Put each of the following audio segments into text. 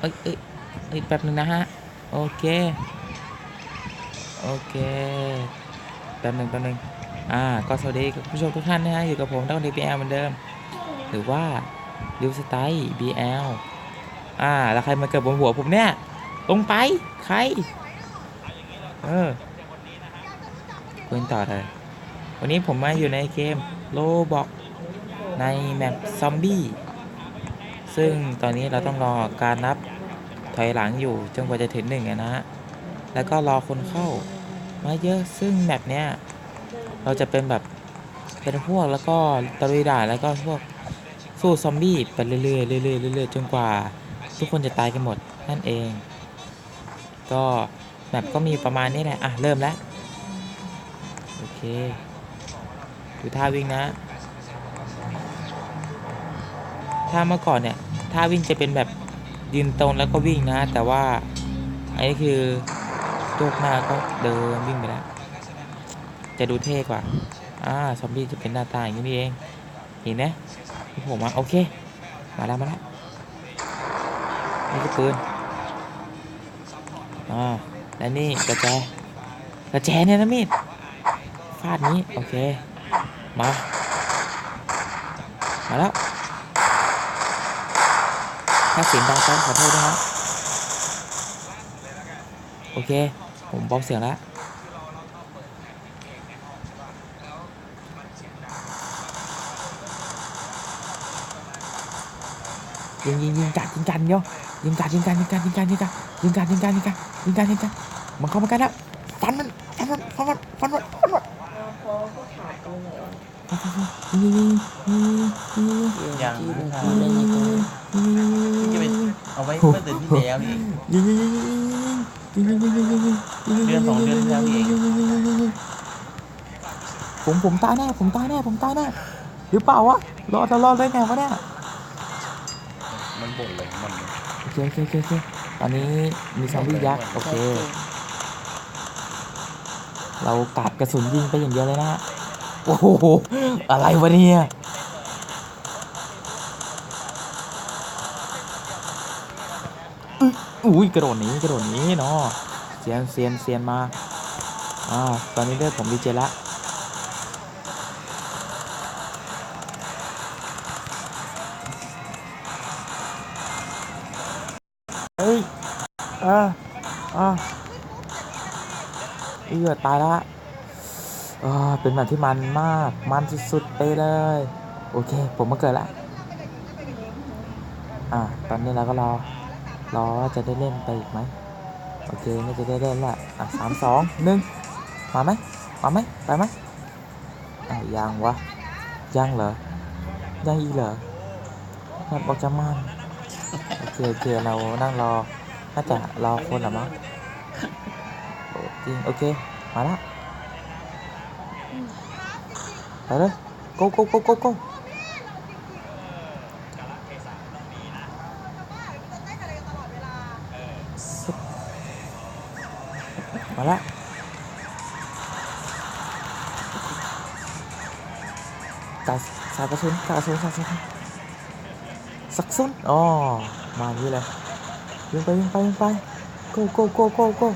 เอ้ยเอ้ยเอ้ยแป๊บหนึ่งนะฮะ โอเค โอเค แป๊บหนึ่งแป๊บหนึ่งอ่า ก็สวัสดีคุณผู้ชมทุกท่านนะฮะ อยู่กับผมต้องดร BL เหมือนเดิม หรือว่าดิวสไตล์ BL อ่า แล้วใครมาเกิดบนหัวผมเนี่ย ลงไป ใคร เออคุยต่อเลยวันนี้ผมมาอยู่ในเกมโลบอกในแมปซอมบี้ ซึ่งตอนนี้เราต้องรอการนับถอยหลังอยู่จนกว่าจะถึงหนึ่งนะฮะแล้วก็รอคนเข้ามาเยอะซึ่งแมปเนี้ยเราจะเป็นแบบเป็นพวกแล้วก็ตะลุยด่านแล้วก็พวกสู้ซอมบี้ไปเรื่อยๆเรื่อยๆเรื่อยๆจนกว่าทุกคนจะตายกันหมดนั่นเอง ก็แมปก็มีประมาณนี้แหละอะเริ่มแล้วโอเคดูท่าวิ่งนะ ถ้าเมื่อก่อนเนี่ยท่าวิ่งจะเป็นแบบยืนตรงแล้วก็วิ่งนะ แต่ว่าอันนี้คือโยกหน้าก็เดินวิ่งไปแล้วจะดูเท่กว่าอ่าซอมบี้จะเป็นหน้าตาอย่างนี้เองเห็นไหมผมมาโอเค มาแล้วมาแล้วนี่คือปืนอ่าและนี่กระแจกระแจเนี่ยนะมีดฟาดนี้ โอเค มา มาแล้ว ถ้าเสียงดังไปขอโทษด้วยนะโอเค ผมเบาเสียงแล้วยิงยิงยิงกัดยิงกันโยยิงกัดยิงกันยิงกันยิงกันยิงกันยิงกันยิงกันยิงกันยิงกันยิงกันมันเข้ามาใกันแล้วฟันมันฟันมันฟันมันฟันมันฟันมันพอก็ขาดตรงยิงยิงยิงยิงยิงยัง เล่นในตัวจะเป็นเอาไว้เมื่อเดือนที่แล้วนี่ยิงยิงยิงยิงยิงยิงยิงยิงยิงยิงเดือนสองเดือนที่แล้วนี่เองผมผมตายแน่ผมตายแน่ผมตายแน่หรือเปล่าวะรอดรอดได้ไงวะเนี่ยมันบ่นเลยมันโอเคโอเคโอเคโอเคตอนนี้มีซอมบี้ยักษ์โอเค เรากาดกระสุนยิงไปอย่างเดียวเลยนะฮะโอ้โหอะไรวะเนี่ย อุ๊ยอุ้ยกระโดดหนีกระโดดหนีเนาะเซียนเซียนเซียนมาอ่าตอนนี้เลือดผมดีเจละเฮ้ยอ่าอ่าเอือตายละอ่าเป็นแบบที่มันมาก มันสุดๆไปเลย โอเค ผมมาเกิดละอ่า ตอนนี้เราก็รอ รอว่าจะได้เล่นไปอีกไหมโอเคน่าจะได้เล่นละอะสามสองหนึ่งมาไหมมาไหมไปไหมอ้าวยังวะยังเหรอยังอีกเหรอแม่บอกจะมันโอเคโอเคเรานั่งรอน่าจะรอคนหรอมั้งโอ้จริงโอเคมาละไปเลย go go go go go มาละตาสายกระสุนสายกระสุนสายกระสุนสักสุนอ๋อมาอย่างนี้เลยยิงไปยิงไปยิงไป go go go go go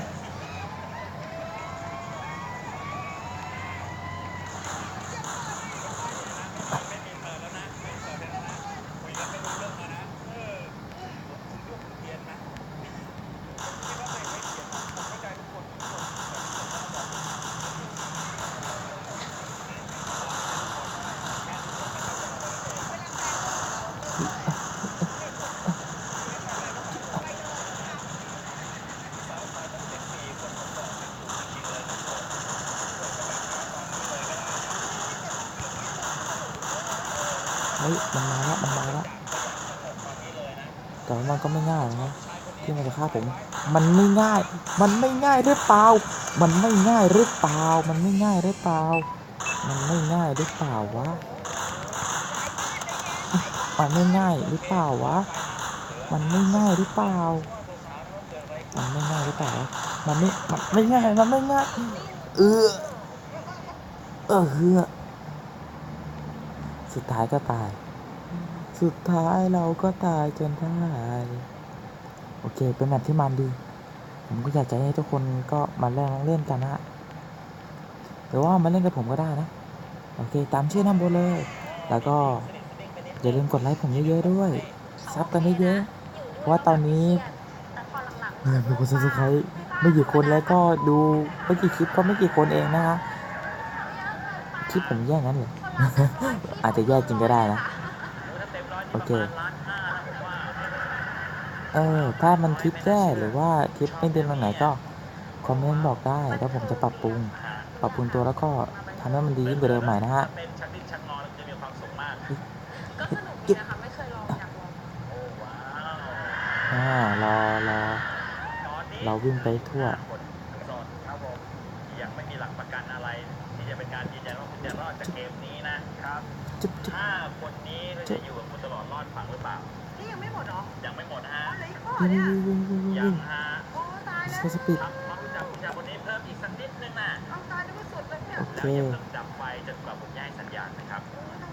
เฮ้ยมันมาแล้วมันมาแล้วแต่ว่ามันก็ไม่ง่ายนะที่มันจะฆ่าผม มันไม่ง่าย มันไม่ง่ายหรือเปล่า มันไม่ง่ายหรือเปล่า มันไม่ง่ายหรือเปล่า มันไม่ง่ายหรือเปล่าวะ มันไม่ง่ายหรือเปล่าวะ มันไม่ง่ายหรือเปล่า มันไม่ง่ายหรือเปล่า มันไม่ มันไม่ง่าย มันไม่ง่าย เออ เออเฮือสุดท้ายก็ตาย สุดท้ายเราก็ตายจนได้โอเค เป็นแบบที่มันดี ผมก็อยากจะให้ทุกคนก็มาเล่นเล่นกันนะฮะหรือว่ามาเล่นกับผมก็ได้นะ โอเค ตามชื่อน้ำบนเลย แล้วก็ อย่าลืมกดไลค์ผมเยอะๆด้วย ซับกันเยอะๆเพราะว่าตอนนี้เออมีคนซับสไครต์ไม่กี่คนแล้วก็ดูไม่กี่คลิปก็ไม่กี่คนเองนะฮะคลิปผมแย่งั้นเหรอ อาจจะแย่จริงก็ได้นะ โอเค เออ ถ้ามันคลิปแย่หรือว่าคลิปไม่เดินตรงไหนก็คอมเมนต์บอกได้แล้วผมจะปรับปรุง ปรับปรุงตัวแล้วก็ทำให้มันดียิ่งกว่าเดิมใหม่นะฮะ ก็สนุกดีนะคะไม่เคยลองอยากลองโอ้ว้าวอ่ารอรอตอนนี้เราวิ่งไปทั่วคนโสดครับผมที่ยังไม่มีหลักประกันอะไร ที่จะเป็นการยืนยันว่าคุณจะรอดจากเกมนี้นะครับจุ๊บจุ๊บถ้าคนนี้จะอยู่กับคุณตลอดรอดฝั่งหรือเปล่า นี่ยังไม่หมดเหรอยังไม่หมดนะฮะอ๋อเหลืออีกข้อวิ่งเนี่ยวิ่งวิ่งวิ่งวิ่งยัวิ่งงฮะโอ้ตายแล้วสสปีด ทำความรู้จักคุณจากคนนี้เพิ่มอีกสักนิดนึงนะเอาตายนึกว่าสุดแล้วเนี่ยโอเค แล้วอย่าเพิ่งดับไฟจนกว่าผมจะให้สัญญาณนะครับ โอ้ต้องรู้จัก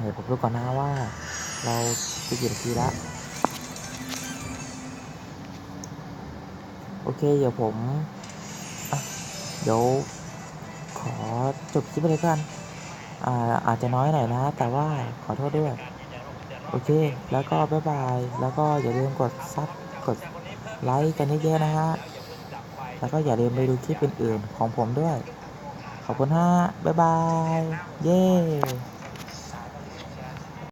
เดี๋ยวผมดูก่อนนะว่า เราจะกี่นาทีละโอเค เดี๋ยวผมเดี๋ยวขอจบคลิปไปเลยกันอ่าอาจจะน้อยหน่อยนะ แต่ว่าขอโทษด้วย โอเค แล้วก็บ๊ายบาย แล้วก็อย่าลืมกดซับกดไลค์กันเยอะๆนะฮะ แล้วก็อย่าลืมไปดูคลิปอื่นๆของผมด้วย ขอบคุณฮะบ๊ายบาย เย้